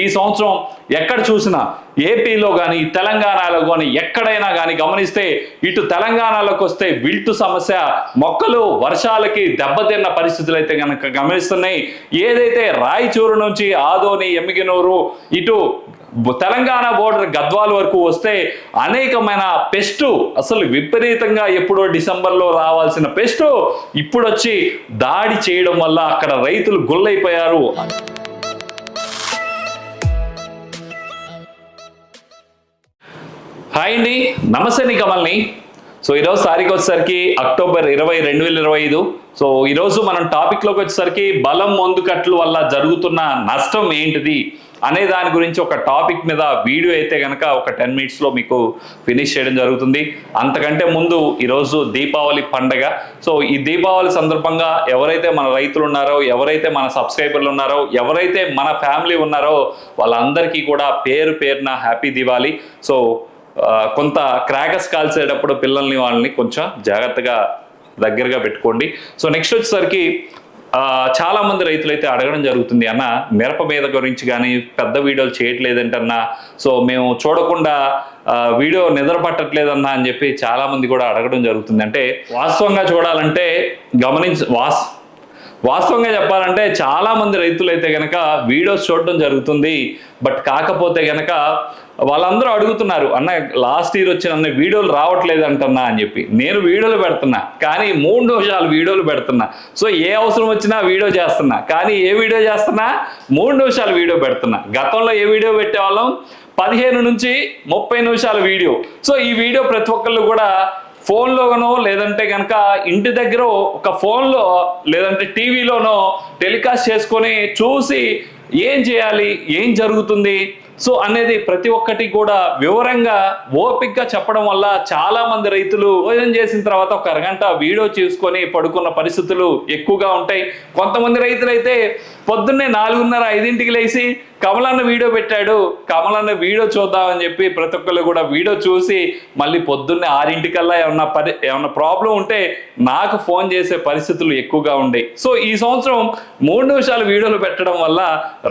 ఈ సంవత్సరం ఎక్కడ చూసినా ఏపీలో కానీ తెలంగాణలో కానీ ఎక్కడైనా కానీ గమనిస్తే ఇటు తెలంగాణలోకి వస్తే విల్టు సమస్య మొక్కలు వర్షాలకి దెబ్బతిన్న పరిస్థితులు అయితే కనుక గమనిస్తున్నాయి. ఏదైతే రాయచూరు నుంచి ఆదోని ఎమ్మిగినూరు ఇటు తెలంగాణ బోర్డర్ గద్వాల వరకు వస్తే అనేకమైన పెస్టు అసలు విపరీతంగా ఎప్పుడో డిసెంబర్లో రావాల్సిన పెస్టు ఇప్పుడు వచ్చి దాడి చేయడం వల్ల అక్కడ రైతులు గుల్లైపోయారు. హాయ్ అండి. నమస్తే నీ కమల్ని. సో ఈరోజు తారీఖు వచ్చేసరికి అక్టోబర్ ఇరవై రెండు వేల ఇరవై ఐదు. సో ఈరోజు మనం టాపిక్లోకి వచ్చేసరికి బలం మందుకట్లు వల్ల జరుగుతున్న నష్టం ఏంటిది అనే దాని గురించి ఒక టాపిక్ మీద వీడియో అయితే కనుక ఒక టెన్ మినిట్స్లో మీకు ఫినిష్ చేయడం జరుగుతుంది. అంతకంటే ముందు ఈరోజు దీపావళి పండగ. సో ఈ దీపావళి సందర్భంగా ఎవరైతే మన రైతులు ఉన్నారో ఎవరైతే మన సబ్స్క్రైబర్లు ఉన్నారో ఎవరైతే మన ఫ్యామిలీ ఉన్నారో వాళ్ళందరికీ కూడా పేరు పేరున హ్యాపీ దివాలి సో కొంత క్రాకర్స్ కాల్చేటప్పుడు పిల్లల్ని వాళ్ళని కొంచెం జాగ్రత్తగా దగ్గరగా పెట్టుకోండి. సో నెక్స్ట్ వచ్చేసరికి చాలామంది చాలా మంది రైతులు అయితే అడగడం జరుగుతుంది అన్న మిరప మీద గురించి కానీ పెద్ద వీడియోలు చేయట్లేదంటన్నా సో మేము చూడకుండా వీడియో నిద్ర పట్టట్లేదన్నా అని చెప్పి చాలా మంది కూడా అడగడం జరుగుతుంది. అంటే వాస్తవంగా చూడాలంటే గమనించ వాస్ వాస్తవంగా చెప్పాలంటే చాలా మంది రైతులు గనక వీడియోస్ చూడడం జరుగుతుంది. బట్ కాకపోతే గనక వాళ్ళందరూ అడుగుతున్నారు అన్న లాస్ట్ ఇయర్ వచ్చిన అన్న వీడియోలు రావట్లేదు అంటున్నా అని చెప్పి. నేను వీడియోలు పెడుతున్నా కానీ మూడు నిమిషాలు వీడియోలు పెడుతున్నా. సో ఏ అవసరం వచ్చినా వీడియో చేస్తున్నా కానీ ఏ వీడియో చేస్తున్నా మూడు నిమిషాలు వీడియో పెడుతున్నా. గతంలో ఏ వీడియో పెట్టేవాళ్ళం? పదిహేను నుంచి ముప్పై నిమిషాల వీడియో. సో ఈ వీడియో ప్రతి ఒక్కళ్ళు కూడా ఫోన్లోనో లేదంటే కనుక ఇంటి దగ్గర ఒక ఫోన్లో లేదంటే టీవీలోనో టెలికాస్ట్ చేసుకొని చూసి ఏం చేయాలి ఏం జరుగుతుంది సో అనేది ప్రతి ఒక్కటి కూడా వివరంగా ఓపిక్గా చెప్పడం వల్ల చాలా మంది రైతులు భోజనం చేసిన తర్వాత ఒక అరగంట వీడియో చూసుకొని పడుకున్న పరిస్థితులు ఎక్కువగా ఉంటాయి. కొంతమంది రైతులు అయితే పొద్దున్నే నాలుగున్నర ఐదింటికి లేచి కమలన్న వీడియో పెట్టాడు. కమలన్న వీడియో చూద్దామని చెప్పి ప్రతి ఒక్కళ్ళు కూడా వీడియో చూసి మళ్ళీ పొద్దున్నే ఆరింటికల్లా ఏమన్నా పరి ఏమన్నా ప్రాబ్లం ఉంటే నాకు ఫోన్ చేసే పరిస్థితులు ఎక్కువగా ఉండేవి సో ఈ సంవత్సరం మూడు నిమిషాలు వీడియోలు పెట్టడం వల్ల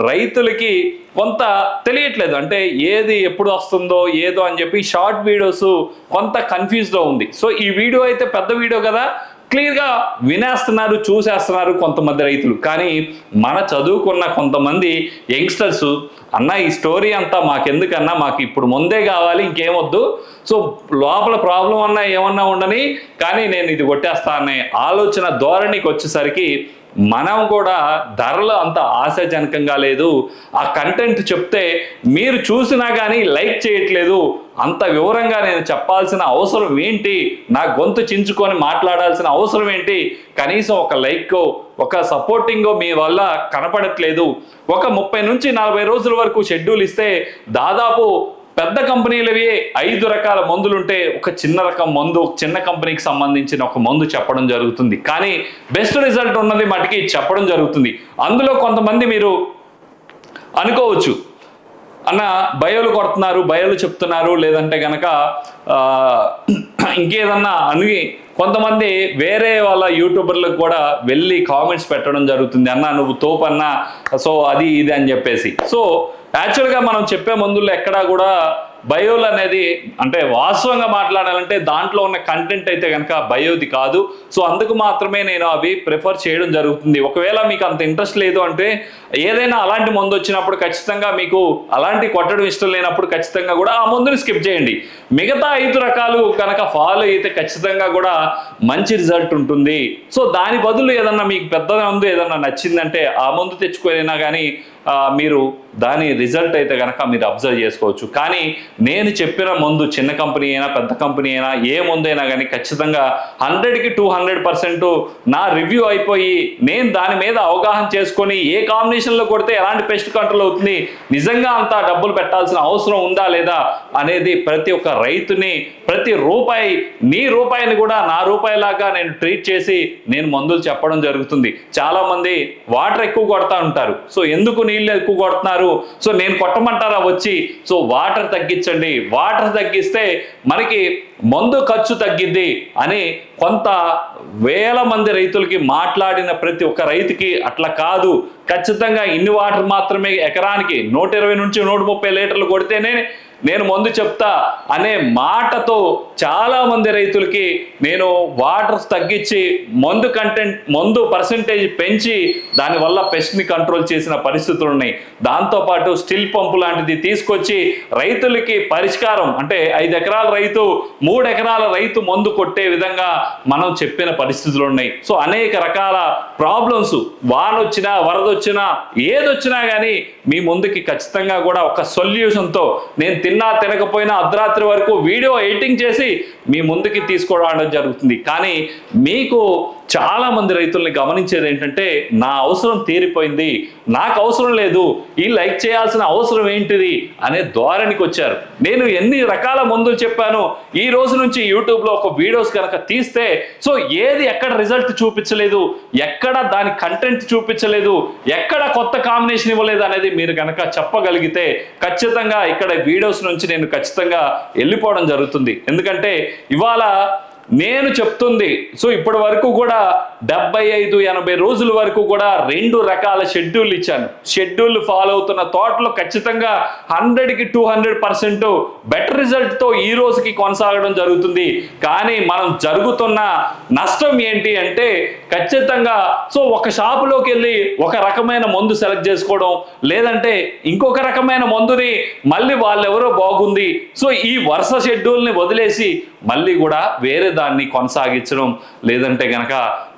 రైతులకి కొంత తెలియట్లేదు. అంటే ఏది ఎప్పుడు వస్తుందో ఏదో అని చెప్పి షార్ట్ వీడియోస్ కొంత కన్ఫ్యూజ్లో ఉంది. సో ఈ వీడియో అయితే పెద్ద వీడియో కదా. క్లియర్గా వినేస్తున్నారు చూసేస్తున్నారు కొంతమంది రైతులు. కానీ మన చదువుకున్న కొంతమంది యంగ్స్టర్స్ అన్న ఈ స్టోరీ అంతా మాకెందుకన్నా? మాకు ఇప్పుడు ముందే కావాలి ఇంకేమొద్దు? సో లోపల ప్రాబ్లం అన్నా ఏమన్నా ఉండని కానీ నేను ఇది కొట్టేస్తా అనే ఆలోచన ధోరణికి వచ్చేసరికి మనం కూడా ధరలు అంత ఆశాజనకంగా లేదు. ఆ కంటెంట్ చెప్తే మీరు చూసినా కానీ లైక్ చేయట్లేదు. అంత వివరంగా నేను చెప్పాల్సిన అవసరం ఏంటి? నా గొంతు చించుకొని మాట్లాడాల్సిన అవసరం ఏంటి? కనీసం ఒక లైక్ ఒక సపోర్టింగో మీ వల్ల కనపడట్లేదు. ఒక ముప్పై నుంచి నలభై రోజుల వరకు షెడ్యూల్ ఇస్తే దాదాపు పెద్ద కంపెనీలవి ఐదు రకాల మందులుంటే ఒక చిన్న రకం మందు చిన్న కంపెనీకి సంబంధించిన ఒక మందు చెప్పడం జరుగుతుంది. కానీ బెస్ట్ రిజల్ట్ ఉన్నది మటుకి చెప్పడం జరుగుతుంది. అందులో కొంతమంది మీరు అనుకోవచ్చు. అన్న బయోలు కొడుతున్నారు బయోలు చెప్తున్నారు లేదంటే గనక ఇంకేదన్నా అని కొంతమంది వేరే వాళ్ళ యూట్యూబర్లకు కూడా వెళ్ళి కామెంట్స్ పెట్టడం జరుగుతుంది. అన్న నువ్వు తోపన్నా సో అది ఇది అని చెప్పేసి. సో యాక్చువల్గా మనం చెప్పే మందుల్లో ఎక్కడా కూడా బయోలు అనేది అంటే వాస్తవంగా మాట్లాడాలంటే దాంట్లో ఉన్న కంటెంట్ అయితే కనుక బయోది కాదు. సో అందుకు మాత్రమే నేను అవి ప్రిఫర్ చేయడం జరుగుతుంది. ఒకవేళ మీకు అంత ఇంట్రెస్ట్ లేదు అంటే ఏదైనా అలాంటి మందు వచ్చినప్పుడు ఖచ్చితంగా మీకు అలాంటి కొట్టడం ఇష్టం లేనప్పుడు ఖచ్చితంగా కూడా ఆ మందుని స్కిప్ చేయండి. మిగతా ఐదు రకాలు కనుక ఫాలో అయితే ఖచ్చితంగా కూడా మంచి రిజల్ట్ ఉంటుంది. సో దాని బదులు ఏదన్నా మీకు పెద్ద మందు ఏదన్నా నచ్చిందంటే ఆ మందు తెచ్చుకోలేనా కానీ మీరు దాని రిజల్ట్ అయితే కనుక మీరు అబ్జర్వ్ చేసుకోవచ్చు. కానీ నేను చెప్పిన మందు చిన్న కంపెనీ అయినా పెద్ద కంపెనీ అయినా ఏ మందు అయినా కానీ ఖచ్చితంగా హండ్రెడ్కి టూ హండ్రెడ్ పర్సెంట్ నా రివ్యూ అయిపోయి నేను దాని మీద అవగాహన చేసుకొని ఏ కాంబినేషన్లో కొడితే ఎలాంటి పెస్ట్ కంట్రోల్ అవుతుంది నిజంగా అంత డబ్బులు పెట్టాల్సిన అవసరం ఉందా లేదా అనేది ప్రతి ఒక్క రైతుని ప్రతి రూపాయి నీ రూపాయిని కూడా నా రూపాయిలాగా నేను ట్రీట్ చేసి నేను మందులు చెప్పడం జరుగుతుంది. చాలా మంది వాటర్ ఎక్కువ కొడతా ఉంటారు. సో ఎందుకు నీళ్ళు ఎక్కువ కొడుతున్నారు. సో నేను కొట్టమంటారా వచ్చి? సో వాటర్ తగ్గించండి. వాటర్ తగ్గిస్తే మనకి మందు ఖర్చు తగ్గిద్ది అని కొంత వేల మంది రైతులకి మాట్లాడిన ప్రతి ఒక్క రైతుకి అట్లా కాదు. ఖచ్చితంగా ఇన్ని వాటర్ మాత్రమే ఎకరానికి నూట ఇరవై నుంచి నూట ముప్పై లీటర్లు కొడితేనే నేను మందు చెప్తా అనే మాటతో చాలా మంది రైతులకి నేను వాటర్ తగ్గించి మందు కంటెంట్ మందు పర్సంటేజ్ పెంచి దానివల్ల పెస్ట్ని కంట్రోల్ చేసిన పరిస్థితులు ఉన్నాయి. దాంతోపాటు స్టిల్ పంపు లాంటిది తీసుకొచ్చి రైతులకి పరిష్కారం అంటే ఐదు ఎకరాల రైతు మూడు ఎకరాల రైతు మందు కొట్టే విధంగా మనం చెప్పిన పరిస్థితులు ఉన్నాయి. సో అనేక రకాల ప్రాబ్లమ్స్ వానొచ్చినా వరదొచ్చినా ఏదొచ్చినా కానీ మీ ముందుకి ఖచ్చితంగా కూడా ఒక సొల్యూషన్తో నేను తిన్నా తినకపోయినా అర్ధరాత్రి వరకు వీడియో ఎడిటింగ్ చేసి మీ ముందుకి తీసుకోవడం జరుగుతుంది. కానీ మీకు చాలా మంది రైతుల్ని గమనించేది ఏంటంటే నా అవసరం తీరిపోయింది నాకు అవసరం లేదు ఈ లైక్ చేయాల్సిన అవసరం ఏంటిది అనే ధోరణికి వచ్చారు. నేను ఎన్ని రకాల మందులు చెప్పాను ఈ రోజు నుంచి యూట్యూబ్లో ఒక వీడియోస్ కనుక తీస్తే సో ఏది ఎక్కడ రిజల్ట్ చూపించలేదు ఎక్కడ దాని కంటెంట్ చూపించలేదు ఎక్కడ కొత్త కాంబినేషన్ ఇవ్వలేదు అనేది మీరు కనుక చెప్పగలిగితే ఖచ్చితంగా ఇక్కడ వీడియోస్ నుంచి నేను ఖచ్చితంగా వెళ్ళిపోవడం జరుగుతుంది. ఎందుకంటే ఇవాళ నేను చెప్తుంది. సో ఇప్పటి వరకు కూడా డెబ్బై ఐదు ఎనభై రోజుల వరకు కూడా రెండు రకాల షెడ్యూల్ ఇచ్చాను. షెడ్యూల్ ఫాలో అవుతున్న తోటలో ఖచ్చితంగా హండ్రెడ్కి టూ హండ్రెడ్ పర్సెంట్ బెటర్ రిజల్ట్తో ఈ రోజుకి కొనసాగడం జరుగుతుంది. కానీ మనం జరుగుతున్న నష్టం ఏంటి అంటే ఖచ్చితంగా సో ఒక షాపులోకి వెళ్ళి ఒక రకమైన మందు సెలెక్ట్ చేసుకోవడం లేదంటే ఇంకొక రకమైన మందుని మళ్ళీ వాళ్ళెవరో బాగుంది. సో ఈ వరుస షెడ్యూల్ని వదిలేసి మళ్ళీ కూడా వేరే దాన్ని కొనసాగించడం లేదంటే గనక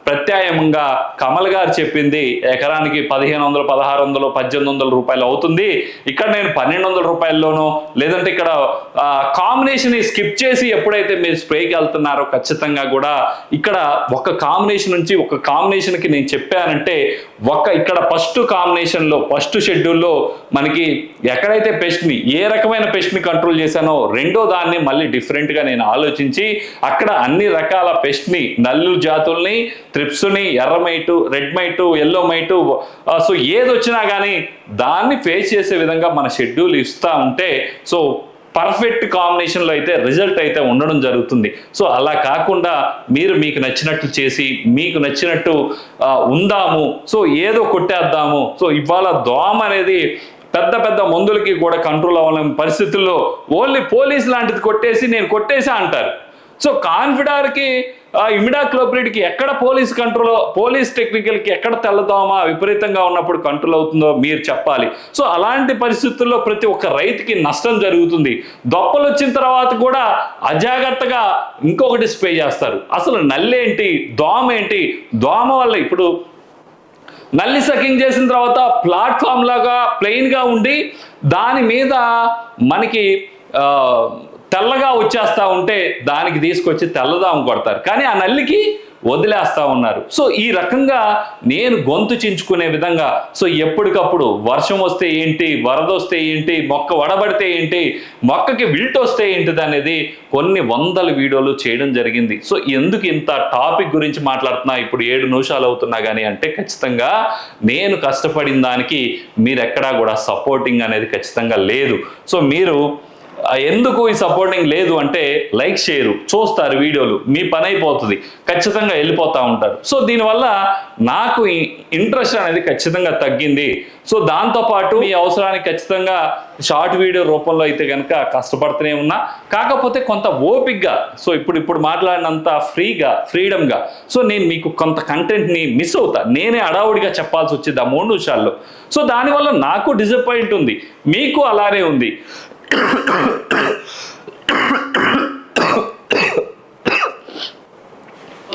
ప్రత్యాయంగా కమల్ గారు చెప్పింది ఎకరానికి పదిహేను వందలు పదహారు వందలు పద్దెనిమిది వందల రూపాయలు అవుతుంది. ఇక్కడ నేను పన్నెండు వందల రూపాయల్లోనో లేదంటే ఇక్కడ కాంబినేషన్ స్కిప్ చేసి ఎప్పుడైతే మీరు స్ప్రేకి వెళ్తున్నారో ఖచ్చితంగా కూడా ఇక్కడ ఒక కాంబినేషన్ నుంచి ఒక కాంబినేషన్కి నేను చెప్పానంటే ఒక ఇక్కడ ఫస్ట్ కాంబినేషన్లో ఫస్ట్ షెడ్యూల్లో మనకి ఎక్కడైతే పెస్ట్ని ఏ రకమైన పెస్ట్ని కంట్రోల్ చేశానో రెండో దాన్ని మళ్ళీ డిఫరెంట్గా నేను ఆలోచించి అక్కడ అన్ని రకాల పెస్ట్ని నల్లు జాతుల్ని త్రిప్స్ని ఎర్రమైటు red mite yellow mite so ఏది వచ్చినా కానీ దాన్ని ఫేస్ చేసే విధంగా మన షెడ్యూల్ ఇస్తూ ఉంటే సో పర్ఫెక్ట్ కాంబినేషన్లో అయితే రిజల్ట్ అయితే ఉండడం జరుగుతుంది. సో అలా కాకుండా మీరు మీకు నచ్చినట్టు చేసి మీకు నచ్చినట్టు ఉందాము. సో ఏదో కొట్టేద్దాము. సో ఇవాళ దోమ అనేది పెద్ద పెద్ద మందులకి కూడా కంట్రోల్ అవ్వలేని పరిస్థితుల్లో ఓన్లీ పోలీస్ లాంటిది కొట్టేసి నేను కొట్టేసా అంటారు. సో కాన్ఫిడార్కి ఇమిడాక్లోప్రిడ్కి ఎక్కడ పోలీస్ కంట్రోల్ పోలీస్ టెక్నికల్కి ఎక్కడ తెల్లదోమ విపరీతంగా ఉన్నప్పుడు కంట్రోల్ అవుతుందో మీరు చెప్పాలి. సో అలాంటి పరిస్థితుల్లో ప్రతి ఒక్క రైతుకి నష్టం జరుగుతుంది. దొప్పలు వచ్చిన తర్వాత కూడా అజాగ్రత్తగా ఇంకొకటి స్ప్రే చేస్తారు. అసలు నల్లేంటి దోమ ఏంటి దోమ వల్ల ఇప్పుడు నల్లి సకింగ్ చేసిన తర్వాత ప్లాట్ఫామ్ లాగా ప్లెయిన్గా ఉండి దాని మీద మనకి తెల్లగా వచ్చేస్తూ ఉంటే దానికి తీసుకొచ్చి తెల్లదాము కొడతారు. కానీ ఆ నల్లికి వదిలేస్తూ ఉన్నారు. సో ఈ రకంగా నేను గొంతు చించుకునే విధంగా సో ఎప్పటికప్పుడు వర్షం వస్తే ఏంటి వరద వస్తే ఏంటి మొక్క వడబడితే ఏంటి మొక్కకి విల్ట్ వస్తే ఏంటిది అనేది కొన్ని వందల వీడియోలు చేయడం జరిగింది. సో ఎందుకు ఇంత టాపిక్ గురించి మాట్లాడుతున్నా ఇప్పుడు ఏడు నిమిషాలు అవుతున్నా కానీ అంటే ఖచ్చితంగా నేను కష్టపడిన దానికి మీరు ఎక్కడా కూడా సపోర్టింగ్ అనేది ఖచ్చితంగా లేదు. సో మీరు ఎందుకు ఈ సపోర్టింగ్ లేదు అంటే లైక్ చేయరు చూస్తారు వీడియోలు మీ పని అయిపోతుంది ఖచ్చితంగా వెళ్ళిపోతూ ఉంటారు. సో దీనివల్ల నాకు ఇంట్రెస్ట్ అనేది ఖచ్చితంగా తగ్గింది. సో దాంతోపాటు మీ అవసరానికి ఖచ్చితంగా షార్ట్ వీడియో రూపంలో అయితే కనుక కష్టపడుతూనే ఉన్నా. కాకపోతే కొంత ఓపిక్గా సో ఇప్పుడు ఇప్పుడు మాట్లాడినంత ఫ్రీగా ఫ్రీడమ్గా సో నేను మీకు కొంత కంటెంట్ని మిస్ అవుతా. నేనే అడావుడిగా చెప్పాల్సి వచ్చింది ఆ మూడు నిమిషాల్లో. సో దానివల్ల నాకు డిసప్పాయింట్ ఉంది. మీకు అలానే ఉంది.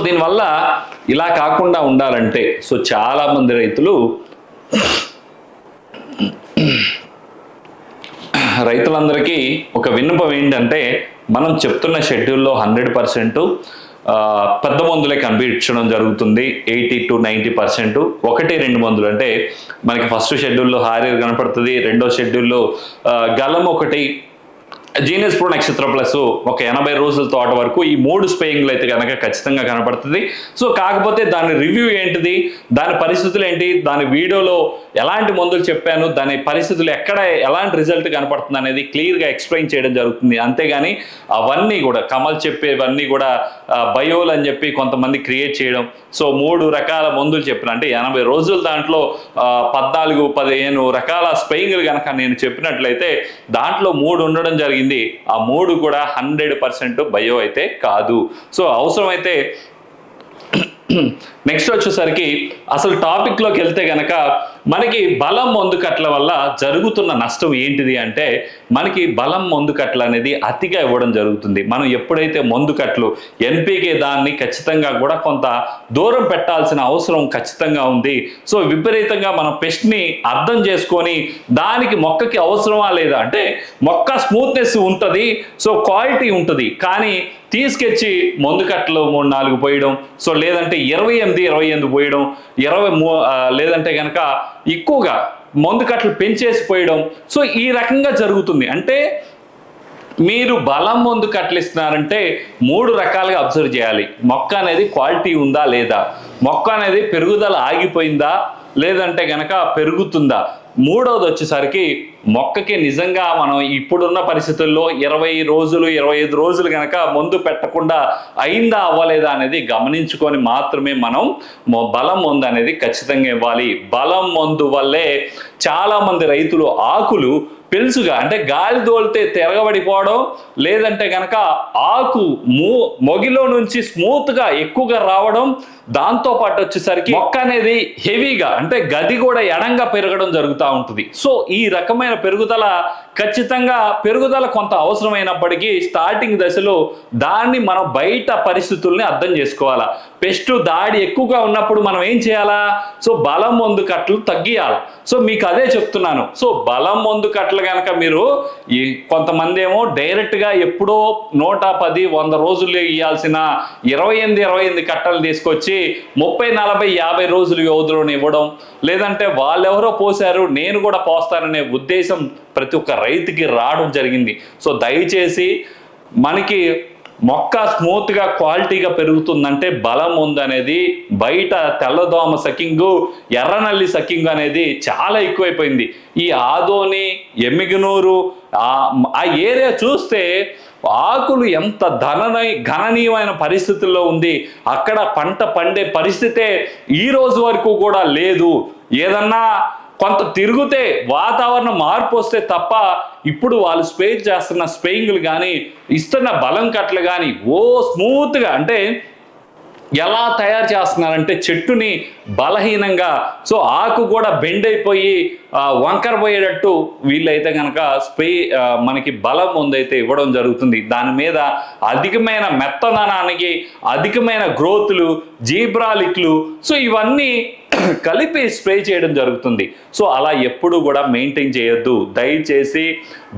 దీనివల్ల ఇలా కాకుండా ఉండాలంటే సో చాలా మంది రైతులు రైతులందరికీ ఒక విన్నపం ఏంటంటే మనం చెప్తున్న షెడ్యూల్లో హండ్రెడ్ పర్సెంట్ పెద్ద మందులే కనిపించడం జరుగుతుంది. Eighty to ninety percent. ఒకటి రెండు మందులు. అంటే మనకి ఫస్ట్ షెడ్యూల్లో హారియర్ కనపడుతుంది. రెండో షెడ్యూల్లో గలం ఒకటి జీనియస్ ప్రో నక్షత్ర ప్లస్ ఒక ఎనభై రోజుల తోట వరకు ఈ మూడు స్పేయింగ్లు అయితే కనుక ఖచ్చితంగా కనపడుతుంది. సో కాకపోతే దాని రివ్యూ ఏంటిది? దాని పరిస్థితులు ఏంటి? దాని వీడియోలో ఎలాంటి మందులు చెప్పాను దాని పరిస్థితులు ఎక్కడ ఎలాంటి రిజల్ట్ కనపడుతుంది అనేది క్లియర్గా ఎక్స్ప్లెయిన్ చేయడం జరుగుతుంది. అంతేగాని అవన్నీ కూడా కమల్ చెప్పేవన్నీ కూడా బయోలు అని చెప్పి కొంతమంది క్రియేట్ చేయడం. సో మూడు రకాల మందులు చెప్పిన అంటే ఎనభై రోజుల దాంట్లో పద్నాలుగు పదిహేను రకాల స్పెయింగ్లు కనుక నేను చెప్పినట్లయితే దాంట్లో మూడు ఉండడం జరిగింది. ఆ మూడు కూడా హండ్రెడ్ పర్సెంట్ బయో అయితే కాదు. సో అవసరమైతే నెక్స్ట్ వచ్చేసరికి అసలు టాపిక్లోకి వెళ్తే గనక మనకి బలం మందుకట్ల వల్ల జరుగుతున్న నష్టం ఏంటిది అంటే మనకి బలం మందుకట్ల అనేది అతిగా ఇవ్వడం జరుగుతుంది. మనం ఎప్పుడైతే మందుకట్లు ఎన్పికే దాన్ని ఖచ్చితంగా కూడా కొంత దూరం పెట్టాల్సిన అవసరం ఖచ్చితంగా ఉంది. సో విపరీతంగా మనం పెస్ట్ని అర్థం చేసుకొని దానికి మొక్కకి అవసరమా లేదా అంటే మొక్క స్మూత్నెస్ ఉంటుంది సో క్వాలిటీ ఉంటుంది. కానీ తీసుకొచ్చి మందు కట్టలు మూడు నాలుగు పోయడం. సో లేదంటే ఇరవై ఎనిమిది ఇరవై ఎనిమిది పోయడం. ఇరవై మూ లేదంటే కనుక ఎక్కువగా మందు కట్టలు పెంచేసి పోయడం. సో ఈ రకంగా జరుగుతుంది. అంటే మీరు బలం ముందు కట్టలిస్తున్నారంటే మూడు రకాలుగా అబ్జర్వ్ చేయాలి. మొక్క అనేది క్వాలిటీ ఉందా లేదా? మొక్క అనేది పెరుగుదల ఆగిపోయిందా? లేదంటే గనక పెరుగుతుందా? మూడవది వచ్చేసరికి మొక్కకి నిజంగా మనం ఇప్పుడున్న పరిస్థితుల్లో ఇరవై రోజులు ఇరవై ఐదు రోజులు కనుక మందు పెట్టకుండా అయిందా అవ్వలేదా అనేది గమనించుకొని మాత్రమే మనం బలం మందు అనేది ఖచ్చితంగా ఇవ్వాలి. బలం మందు వల్లే చాలామంది రైతులు ఆకులు పెలుసుగా అంటే గాలి దోలితే తిరగబడిపోవడం లేదంటే గనక ఆకు మూ మొగిలో నుంచి స్మూత్గా ఎక్కువగా రావడం దాంతో పాటు వచ్చేసరికి మొక్క అనేది హెవీగా అంటే గది కూడా ఎడంగా పెరగడం జరుగుతూ ఉంటుంది. సో ఈ రకమైన పెరుగుదల ఖచ్చితంగా పెరుగుదల కొంత అవసరమైనప్పటికీ స్టార్టింగ్ దశలో దాన్ని మనం బయట పరిస్థితుల్ని అర్థం చేసుకోవాలా. పెస్ట్ దాడి ఎక్కువగా ఉన్నప్పుడు మనం ఏం చేయాలా? సో బలం మందు కట్టలు తగ్గియాలి. సో మీకు అదే చెప్తున్నాను. సో బలం మందు కట్టలు కనుక మీరు ఈ కొంతమంది ఏమో డైరెక్ట్గా ఎప్పుడో నూట పది వంద రోజులు ఇవ్వాల్సిన ఇరవై ఎనిమిది ఇరవై ఎనిమిది కట్టలు తీసుకొచ్చి ముప్పై నలభై యాభై రోజులు వ్యవధిలోనే ఇవ్వడం లేదంటే వాళ్ళెవరో పోసారు నేను కూడా పోస్తాననే ఉద్దేశం ప్రతి ఒక్క రైతుకి రావడం జరిగింది. సో దయచేసి మనకి మొక్క స్మూత్గా క్వాలిటీగా పెరుగుతుందంటే బలం ఉందనేది బయట తెల్లదోమ సకింగు ఎర్రనల్లి సకింగ్ అనేది చాలా ఎక్కువైపోయింది. ఈ ఆదోని ఎమ్మిగనూరు ఆ ఏరియా చూస్తే ఆకులు ఎంత ధననై గణనీయమైన పరిస్థితుల్లో ఉంది అక్కడ పంట పండే పరిస్థితే ఈ రోజు వరకు కూడా లేదు. ఏదన్నా కొంత తిరిగితే వాతావరణ మార్పు వస్తే తప్ప ఇప్పుడు వాళ్ళు స్ప్రే చేస్తున్న స్ప్రేయింగ్లు కానీ ఇస్తున్న బలం కట్టలు కానీ ఓ స్మూత్గా అంటే ఎలా తయారు చేస్తున్నారంటే చెట్టుని బలహీనంగా సో ఆకు కూడా బెండ్ అయిపోయి వంకర పోయేటట్టు వీళ్ళైతే కనుక స్ప్రే మనకి బలం ఉందైతే ఇవ్వడం జరుగుతుంది. దాని మీద అధికమైన మెత్తదనానికి అధికమైన గ్రోత్లు జీబ్రాలిక్లు సో ఇవన్నీ కలిపి స్ప్రే చేయడం జరుగుతుంది. సో అలా ఎప్పుడు కూడా మెయింటైన్ చేయొద్దు. దయచేసి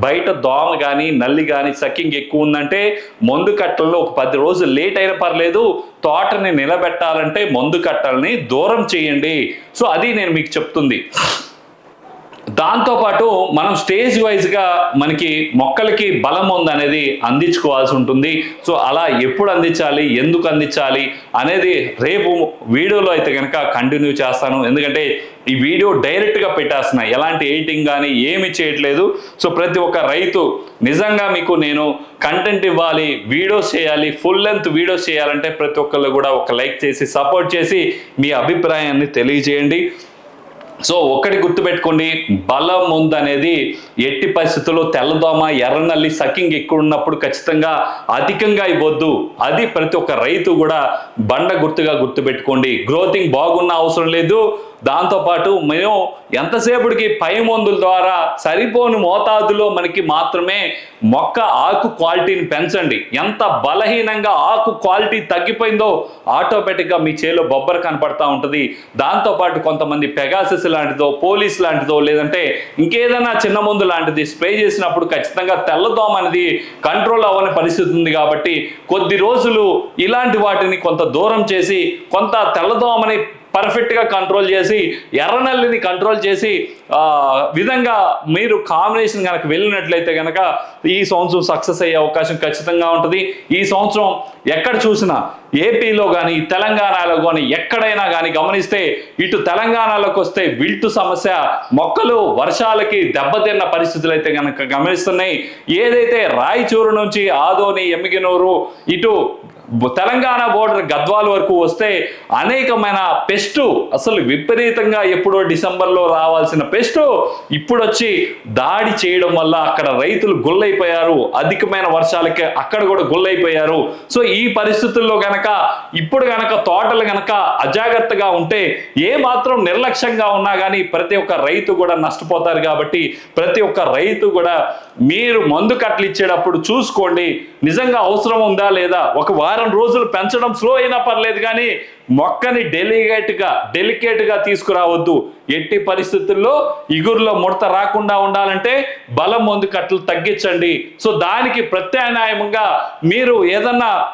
బయట దోమ కానీ నల్లి కానీ సకింగ్ ఎక్కువ ఉందంటే మందు కట్టల్లో ఒక పది రోజులు లేట్ అయినా పర్లేదు తోటని నిలబెట్టాలంటే మందు కట్టల్ని దూరం చేయండి. సో అది నేను మీకు చెప్తుంది. దాంతోపాటు మనం స్టేజ్ వైజ్గా మనకి మొక్కలకి బలం ఉంది అనేది అందించుకోవాల్సి ఉంటుంది. సో అలా ఎప్పుడు అందించాలి? ఎందుకు అందించాలి? అనేది రేపు వీడియోలో అయితే కనుక కంటిన్యూ చేస్తాను. ఎందుకంటే ఈ వీడియో డైరెక్ట్గా పెట్టేస్తున్నా ఎలాంటి ఎడిటింగ్ కానీ ఏమి చేయట్లేదు. సో ప్రతి ఒక్క రైతు నిజంగా మీకు నేను కంటెంట్ ఇవ్వాలి వీడియోస్ చేయాలి ఫుల్ లెంత్ వీడియోస్ చేయాలంటే ప్రతి ఒక్కళ్ళు కూడా ఒక లైక్ చేసి సపోర్ట్ చేసి మీ అభిప్రాయాన్ని తెలియజేయండి. సో ఒక్కటి గుర్తుపెట్టుకోండి బలం ఉందనేది ఎట్టి పరిస్థితుల్లో తెల్లదోమ ఎర్రనల్లి సకింగ్ ఎక్కువ ఉన్నప్పుడు ఖచ్చితంగా అధికంగా ఇవ్వద్దు. అది ప్రతి ఒక్క రైతు కూడా బండ గుర్తుగా గుర్తుపెట్టుకోండి. గ్రోతింగ్ బాగున్న అవసరం లేదు. దాంతోపాటు మేము ఎంతసేపటికి పై మందుల ద్వారా సరిపోని మోతాదులో మనకి మాత్రమే మొక్క ఆకు క్వాలిటీని పెంచండి. ఎంత బలహీనంగా ఆకు క్వాలిటీ తగ్గిపోయిందో ఆటోమేటిక్గా మీ చేలో బొబ్బర కనపడతా ఉంటుంది. దాంతోపాటు కొంతమంది పెగాసిస్ లాంటిదో పోలీస్ లాంటిదో లేదంటే ఇంకేదైనా చిన్న మందు లాంటిది స్ప్రే చేసినప్పుడు ఖచ్చితంగా తెల్లదోమ అనేది కంట్రోల్ అవ్వని పరిస్థితి ఉంది కాబట్టి కొద్ది రోజులు ఇలాంటి వాటిని కొంత దూరం చేసి కొంత తెల్లదోమని పర్ఫెక్ట్గా కంట్రోల్ చేసి ఎర్రనల్లిని కంట్రోల్ చేసి విధంగా మీరు కాంబినేషన్ కనుక వెళ్ళినట్లయితే కనుక ఈ సంవత్సరం సక్సెస్ అయ్యే అవకాశం ఖచ్చితంగా ఉంటుంది. ఈ సంవత్సరం ఎక్కడ చూసినా ఏపీలో కానీ తెలంగాణలో కానీ ఎక్కడైనా కానీ గమనిస్తే ఇటు తెలంగాణలోకి వస్తే విల్టు సమస్య మొక్కలు వర్షాలకి దెబ్బతిన్న పరిస్థితులు అయితే కనుక గమనిస్తున్నాయి. ఏదైతే రాయచూరు నుంచి ఆదోని ఎమ్మిగినూరు ఇటు తెలంగాణ బోర్డర్ గద్వాల వరకు వస్తే అనేకమైన పెస్ట్ అసలు విపరీతంగా ఎప్పుడో డిసెంబర్లో రావాల్సిన పెస్ట్ ఇప్పుడు వచ్చి దాడి చేయడం వల్ల అక్కడ రైతులు గుల్లైపోయారు. అధికమైన వర్షాలకి అక్కడ కూడా గుల్లైపోయారు. సో ఈ పరిస్థితుల్లో గనక ఇప్పుడు గనక తోటలు గనక అజాగ్రత్తగా ఉంటే ఏ మాత్రం నిర్లక్ష్యంగా ఉన్నా కానీ ప్రతి ఒక్క రైతు కూడా నష్టపోతారు కాబట్టి ప్రతి ఒక్క రైతు కూడా మీరు మందు కట్టలు ఇచ్చేటప్పుడు చూసుకోండి. నిజంగా అవసరం ఉందా లేదా? ఒక వారం రోజులు పెంచడం స్లో అయినా పర్లేదు కానీ మొక్కని డెలిగేట్గా డెలికేట్గా తీసుకురావద్దు. ఎట్టి పరిస్థితుల్లో ఇగురులో ముడత రాకుండా ఉండాలంటే బలం మందు కట్టలు తగ్గించండి. సో దానికి ప్రత్యామ్నాయంగా మీరు ఏదన్నా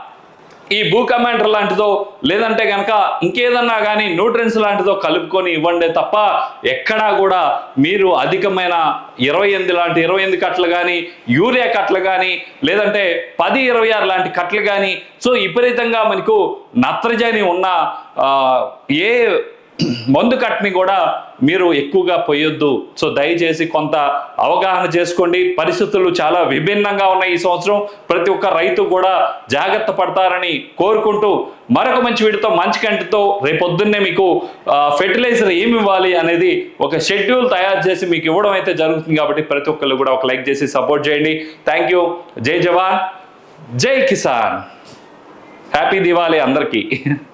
ఈ భూ కమాండర్ లాంటిదో లేదంటే కనుక ఇంకేదన్నా కానీ న్యూట్రిన్స్ లాంటిదో కలుపుకొని ఇవ్వండి తప్ప ఎక్కడా కూడా మీరు అధికమైన ఇరవై ఎనిమిది లాంటి ఇరవై ఎనిమిది కట్టలు కానీ యూరియా కట్టలు కానీ లేదంటే పది ఇరవై ఆరు లాంటి కట్టలు కానీ సో విపరీతంగా మనకు నత్రజని ఉన్న ఏ మందు కట్ని కూడా మీరు ఎక్కువగా పోయొద్దు సో దయచేసి కొంత అవగాహన చేసుకోండి. పరిస్థితులు చాలా విభిన్నంగా ఉన్నాయి ఈ సంవత్సరం. ప్రతి ఒక్క రైతు కూడా జాగ్రత్త పడతారని కోరుకుంటూ మరొక మంచి వీడితో మంచి కంటితో రేపొద్దున్నే మీకు ఫెర్టిలైజర్ ఏమి ఇవ్వాలి అనేది ఒక షెడ్యూల్ తయారు చేసి మీకు ఇవ్వడం అయితే జరుగుతుంది కాబట్టి ప్రతి ఒక్కళ్ళు కూడా ఒక లైక్ చేసి సపోర్ట్ చేయండి. Thank you. జై జవాన్. జై కిసాన్. హ్యాపీ దివాళీ అందరికీ.